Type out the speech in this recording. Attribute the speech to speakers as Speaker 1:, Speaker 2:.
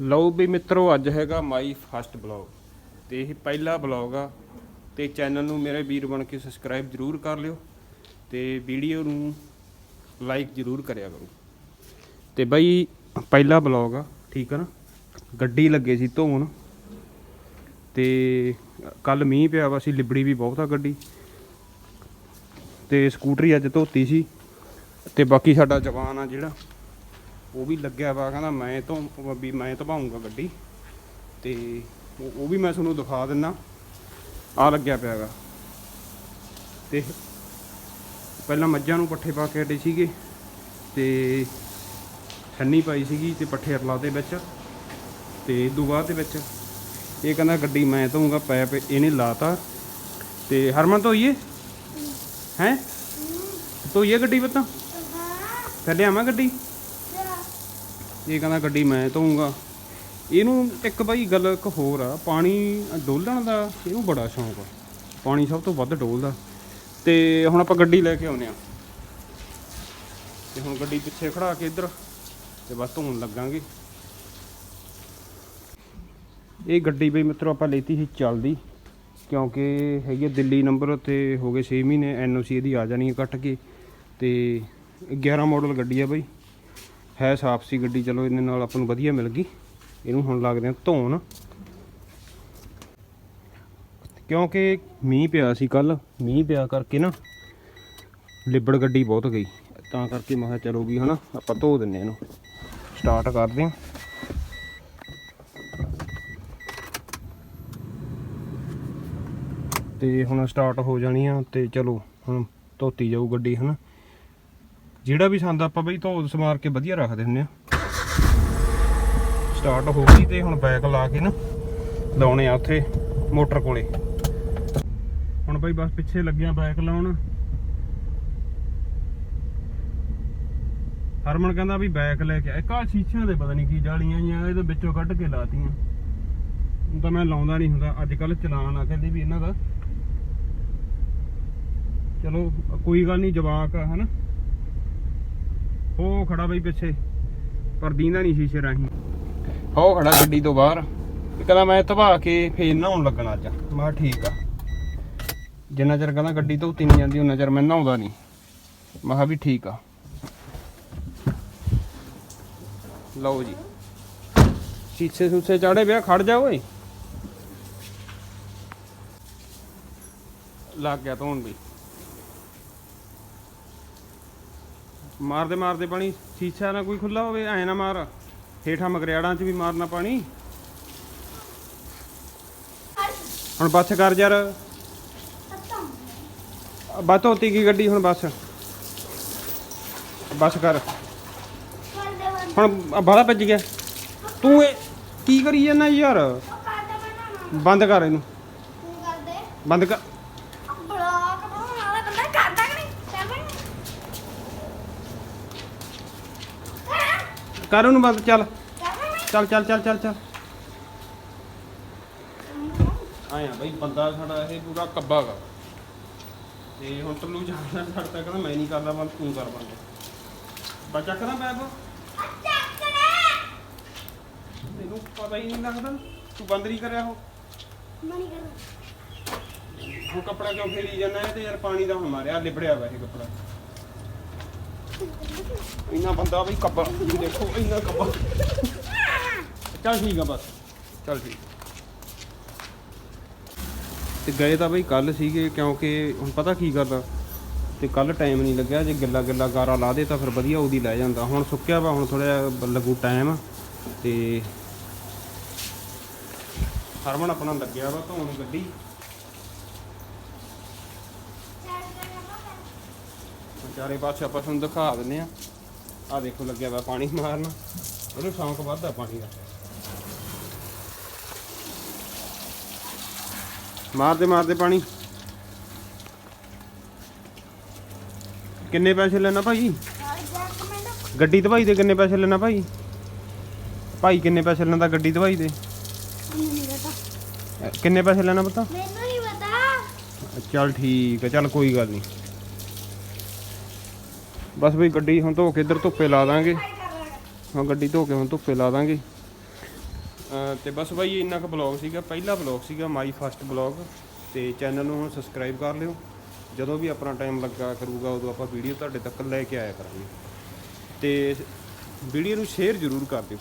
Speaker 1: ਲਓ ਵੀ ਮਿੱਤਰੋ, ਅੱਜ ਹੈਗਾ ਮਾਈ ਫਸਟ ਬਲੌਗ। ਤੇ ਇਹ ਪਹਿਲਾ ਬਲੌਗ ਆ। ਤੇ ਚੈਨਲ ਨੂੰ ਮੇਰੇ ਵੀਰ ਬਣ ਕੇ ਸਬਸਕ੍ਰਾਈਬ ਜਰੂਰ ਕਰ ਲਿਓ। ਤੇ ਵੀਡੀਓ ਨੂੰ ਲਾਈਕ ਜਰੂਰ ਕਰਿਆ ਕਰੋ। ਤੇ ਬਾਈ, ਪਹਿਲਾ ਬਲੌਗ ਆ, ਠੀਕ ਆ ਨਾ? ਗੱਡੀ ਲੱਗੇ ਸੀ ਧੋਣ। ਤੇ ਕੱਲ ਮੀਂਹ ਪਿਆ ਵਾ ਸੀ ਲਿਬੜੀ ਵੀ ਬਹੁਤ ਆ ਗੱਡੀ। ਤੇ ਸਕੂਟਰੀ ਅੱਜ ਧੋਤੀ ਸੀ। ਤੇ ਬਾਕੀ ਸਾਡਾ ਜਵਾਨ ਆ ਜਿਹੜਾ ਉਹ ਵੀ ਲੱਗਿਆ ਵਾ ਕਹਿੰਦਾ ਮੈਂ ਤੋਂ ਵੀ ਮੈਂ ਧਵਾਉਂਗਾ ਗੱਡੀ। ਤੇ ਉਹ ਵੀ ਮੈਂ ਤੁਹਾਨੂੰ ਦਿਖਾ ਦਿੰਨਾ। ਆ ਲੱਗਿਆ ਪਿਆਗਾ ਤੇ ਪਹਿਲਾਂ ਮੱਝਾਂ ਨੂੰ ਪੱਠੇ ਪਾ ਕੇ ਹਟੇ ਸੀਗੇ। ਤੇ ਛੰਨੀ ਪਾਈ ਸੀਗੀ ਤੇ ਪੱਠੇ ਰਲਾ ਦੇ ਵਿੱਚ। ਤੇ ਬਾਅਦ ਦੇ ਵਿੱਚ। ਇਹ ਕਹਿੰਦਾ ਗੱਡੀ ਮੈਂ ਧੋਊਂਗਾ ਪੈਪ ਇਹਨੇ ਲਾਤਾ। ਤੇ ਹਰਮਨ ਧੋਈਏ? ਹੈ। ਧੋਈਏ ਗੱਡੀ ਪਤਾ? ਫਿਰ ਲਿਆਵਾਂ ਗੱਡੀ? ਇਹ ਕਹਿੰਦਾ ਗੱਡੀ ਮੈਂ ਧੋਊਂਗਾ। ਇਹਨੂੰ ਇੱਕ ਬਾਈ ਗੱਲ ਇੱਕ ਹੋਰ ਆ, ਪਾਣੀ ਡੋਲਣ ਦਾ ਇਹਨੂੰ ਬੜਾ ਸ਼ੌਂਕ ਆ। ਪਾਣੀ ਸਭ ਤੋਂ ਵੱਧ ਡੋਲਦਾ। ਤੇ ਹੁਣ ਆਪਾਂ ਗੱਡੀ ਲੈ ਕੇ ਆਉਨੇ ਆ। ਤੇ ਹੁਣ ਗੱਡੀ ਪਿੱਛੇ ਖੜਾ ਕੇ ਇੱਧਰ, ਤੇ ਬਸ ਧੋਣ ਲੱਗਾਂਗੇ। ਇਹ ਗੱਡੀ ਬਈ ਮਿੱਤਰੋ ਆਪਾਂ ਲੇਤੀ ਸੀ ਚੱਲਦੀ, ਕਿਉਂਕਿ ਹੈਗੀ ਆ ਦਿੱਲੀ ਨੰਬਰ ਤੇ ਹੋ ਗਏ 6 ਮਹੀਨੇ ਐਨਓਸੀ ਇਹਦੀ ਆ ਜਾਣੀ ਹੈ ਕੱਟ ਕੇ। ਤੇ 11 ਮਾਡਲ ਗੱਡੀ ਆ ਬਈ। ਹੈ ਸਾਫ਼ ਸੀ ਗੱਡੀ, ਚਲੋ ਇਹਦੇ ਨਾਲ ਆਪਾਂ ਨੂੰ ਵਧੀਆ ਮਿਲ ਗਈ। ਇਹਨੂੰ ਹੁਣ ਲੱਗਦੇ ਆ ਧੋਣ। ਕਿਉਂਕਿ ਮੀਂਹ ਪਿਆ ਸੀ ਕੱਲ ਮੀਂਹ ਪਿਆ ਕਰਕੇ ਨਾ ਲਿਬੜ ਗੱਡੀ ਬਹੁਤ ਗਈ। ਤਾਂ ਕਰਕੇ ਮੈਂ ਕਿਹਾ ਚਲੋ ਵੀ ਹਨਾ, ਆਪਾਂ ਧੋ ਦਿੰਨੇ ਆ ਇਹਨੂੰ। ਸਟਾਰਟ ਕਰਦੇ ਹਾਂ। ਤੇ ਹੁਣ ਸਟਾਰਟ ਹੋ ਜਾਣੀ ਆ ਤੇ ਚਲੋ, ਹੁਣ ਧੋਤੀ ਜਾਊ ਗੱਡੀ, ਹਨਾ। ਜਿਹੜਾ ਵੀ ਸੰਦ ਆਪਾਂ ਬਈ ਧੋ ਸਮਾਰ ਕੇ ਵਧੀਆ ਰੱਖਦੇ ਹੁੰਦੇ ਆ ਸਟਾਰਟ ਹੋ ਗਈ ਤੇ ਹੁਣ ਬੈਕ ਲਾ ਕੇ ਨਾ ਲਾਉਣੇ ਆ ਉੱਥੇ ਮੋਟਰ ਕੋਲੇ। ਹੁਣ ਬਈ ਬਸ ਪਿੱਛੇ ਲੱਗਿਆ ਬੈਕ ਲਾਉਣ। ਹਰਮਨ ਕਹਿੰਦਾ ਵੀ ਬੈਕ ਲੈ ਕੇ ਆ। ਇੱਕ ਆਹ ਸ਼ੀਸ਼ਿਆਂ ਦੇ ਪਤਾ ਨਹੀਂ ਕੀ ਜਾਲੀਆਂ ਜਾਂ ਇਹਦੇ ਵਿੱਚੋਂ ਕੱਢ ਕੇ ਲਾਤੀਆਂ। ਹੁਣ ਤਾਂ ਮੈਂ ਲਾਉਂਦਾ ਨਹੀਂ ਹੁੰਦਾ, ਅੱਜ ਕੱਲ ਚਲਾਨ ਆ ਕਹਿੰਦੇ ਵੀ ਇਹਨਾਂ ਦਾ। ਚਲੋ, ਕੋਈ ਗੱਲ ਨਹੀਂ, ਜਵਾਕ ਆ, ਹਨਾ? ਉਹ ਖੜਾ ਬਈ ਪਿੱਛੇ, ਪਰ ਦੀਂਦਾ ਨਹੀਂ ਸ਼ੀਸ਼ੇ ਰਾਹੀਂ। ਉਹ ਖੜਾ ਗੱਡੀ ਤੋਂ ਬਾਹਰ। ਕਹਿੰਦਾ ਮੈਂ ਧਵਾ ਕੇ ਫੇਰ ਨਹਾਉਣ ਲੱਗਣਾ ਅੱਜ। ਮੈਂ ਠੀਕ ਆ। ਜਿੰਨਾ ਚਿਰ ਕਹਿੰਦਾ ਗੱਡੀ ਧੋਤੀ ਨਹੀਂ ਜਾਂਦੀ ਉਹਨਾਂ ਚਿਰ ਮੈਂ ਨਹਾਉਂਦਾ ਨਹੀਂ। ਮੈਂ ਕਿਹਾ ਵੀ ਠੀਕ ਆ। ਲਓ ਜੀ। ਸ਼ੀਸ਼ੇ ਸੂਸੇ ਚਾੜੇ ਪਿਆ ਖੜ ਜਾ ਓਏ। ਲੱਗ ਗਿਆ ਧੋਣ ਵੀ। ਮਾਰਦੇ ਮਾਰਦੇ ਪਾਣੀ। ਸ਼ੀਸ਼ਾ ਨਾ ਕੋਈ ਖੁੱਲਾ ਹੋਵੇ ਐ ਨਾ ਮਾਰ। ਹੇਠਾਂ ਮਗਰਿਆੜਾਂ 'ਚ ਵੀ ਮਾਰਨਾ ਪਾਣੀ। ਹੁਣ ਬੱਸ ਕਰ ਯਾਰ। ਬੱਸ ਹੋਤੀ ਕੀ ਗੱਡੀ ਹੁਣ ਬੱਸ? ਬੱਸ ਕਰ। ਹੁਣ ਬਾਹਲਾ ਭੱਜ ਗਿਆ। ਤੂੰ ਇਹ ਕੀ ਕਰੀ ਜਾਂਦਾ ਯਾਰ? ਬੰਦ ਕਰ ਇਹਨੂੰ। ਬੰਦ ਕਰ। ਕਰ ਉਹਨੂੰ ਬੰਦ ਚੱਲ। ਚੱਲ ਚੱਲ ਚੱਲ ਚੱਲ ਚੱਲ। ਆਇਆ ਬਈ ਬੰਦਾ ਸਾਡਾ ਇਹ ਪੂਰਾ ਕੱਬਾ ਗਾ। ਤੇ ਹੁਣ ਤੈਨੂੰ ਜਾਣਦਾ ਛੱਡਦਾ ਕਹਿੰਦਾ ਮੈਂ ਨਹੀਂ ਕਰਦਾ ਬੰਦ ਤੂੰ ਕਰ ਬੰਦ। ਬਾ ਚੱਕਦਾ ਪੈਪ ਤੈਨੂੰ ਪਤਾ ਹੀ ਨਹੀਂ ਲੱਗਦਾ ਤੂੰ ਬੰਦ ਨਹੀਂ ਕਰਿਆ ਉਹ। ਹੁਣ ਕੱਪੜਾ ਕਿਉਂ ਫੇਰੀ ਜਾਂਦਾ ਹੈ ਤੇ ਯਾਰ ਪਾਣੀ ਦਾ ਹੁਣ ਮਾਰਿਆ ਲਿਬੜਿਆ ਵਾ ਇਹ ਕੱਪੜਾ। ਇੰਨਾ ਬੰਦਾ ਬਈ ਕੱਬਾ, ਵੀ ਦੇਖੋ, ਇੰਨਾ ਕੱਬਾ। ਚੱਲ ਠੀਕ ਆ ਬਸ, ਚੱਲ ਠੀਕ। ਤੇ ਗਏ ਤਾਂ ਬਈ ਕੱਲ ਸੀਗੇ, ਕਿਉਂਕਿ ਹੁਣ ਪਤਾ ਕੀ ਕਰਦਾ ਤੇ ਕੱਲ ਟਾਈਮ ਨਹੀਂ ਲੱਗਿਆ, ਜੇ ਗਿੱਲਾ ਗਿੱਲਾ ਗਾਰਾ ਲਾ ਦੇ ਤਾਂ ਫਿਰ ਵਧੀਆ ਉਹਦੀ ਲੈ ਜਾਂਦਾ। ਹੁਣ ਸੁੱਕਿਆ ਵਾ, ਹੁਣ ਥੋੜਾ ਲੱਗੂ ਟਾਈਮ ਤੇ ਹਰਮਨ ਆਪਣਾ ਲੱਗਿਆ ਵਾ ਧੋਣ ਗੱਡੀ। ਚਾਰੇ ਪਾਸੇ ਆਪਾਂ ਤੁਹਾਨੂੰ ਦਿਖਾ ਦਿੰਨੇ ਆ ਆ ਦੇਖੋ ਲੱਗਿਆ ਵਾ ਪਾਣੀ ਮਾਰਨ। ਇਹਨੂੰ ਸ਼ੌਂਕ ਵੱਧਦਾ ਪਾਣੀ ਦਾ। ਮਾਰਦੇ ਮਾਰਦੇ ਪਾਣੀ। ਕਿੰਨੇ ਪੈਸੇ ਲੈਣਾ ਭਾਈ? ਗੱਡੀ ਧਵਾਈ ਦੇ ਕਿੰਨੇ ਪੈਸੇ ਲੈਣਾ ਭਾਈ? ਭਾਈ ਕਿੰਨੇ ਪੈਸੇ ਲੈਂਦਾ ਗੱਡੀ ਧਵਾਈ ਦੇ? ਕਿੰਨੇ ਪੈਸੇ ਲੈਣਾ ਪਤਾ?
Speaker 2: ਮੈਨੂੰ ਨਹੀਂ ਪਤਾ।
Speaker 1: ਚੱਲ ਠੀਕ ਹੈ ਚੱਲ ਕੋਈ ਗੱਲ ਨਹੀਂ ਬਸ ਵੀ ਗੱਡੀ ਹੁਣ ਧੋ ਕੇ ਇੱਧਰ ਧੁੱਪੇ ਲਾ ਦਾਂਗੇ। ਹਾਂ, ਗੱਡੀ ਧੋ ਕੇ ਹੁਣ ਧੁੱਪੇ ਲਾ ਦਾਂਗੇ। ਅਹ, ਤੇ ਬਸ ਬਾਈ, ਇੰਨਾ ਕੁ ਬਲੌਗ ਸੀਗਾ। ਪਹਿਲਾ ਬਲੌਗ ਸੀਗਾ ਮਾਈ ਫਸਟ ਬਲੌਗ ਤੇ ਚੈਨਲ ਨੂੰ ਹੁਣ ਸਬਸਕ੍ਰਾਈਬ ਕਰ ਲਿਓ। ਜਦੋਂ ਵੀ ਆਪਣਾ ਟਾਈਮ ਲੱਗਾ ਕਰੂਗਾ, ਉਦੋਂ ਆਪਾਂ ਵੀਡੀਓ ਤੁਹਾਡੇ ਤੱਕ ਲੈ ਕੇ ਆਇਆ ਕਰਾਂਗੇ। ਤੇ ਵੀਡੀਓ ਨੂੰ ਸ਼ੇਅਰ ਜ਼ਰੂਰ ਕਰ ਦਿਓ।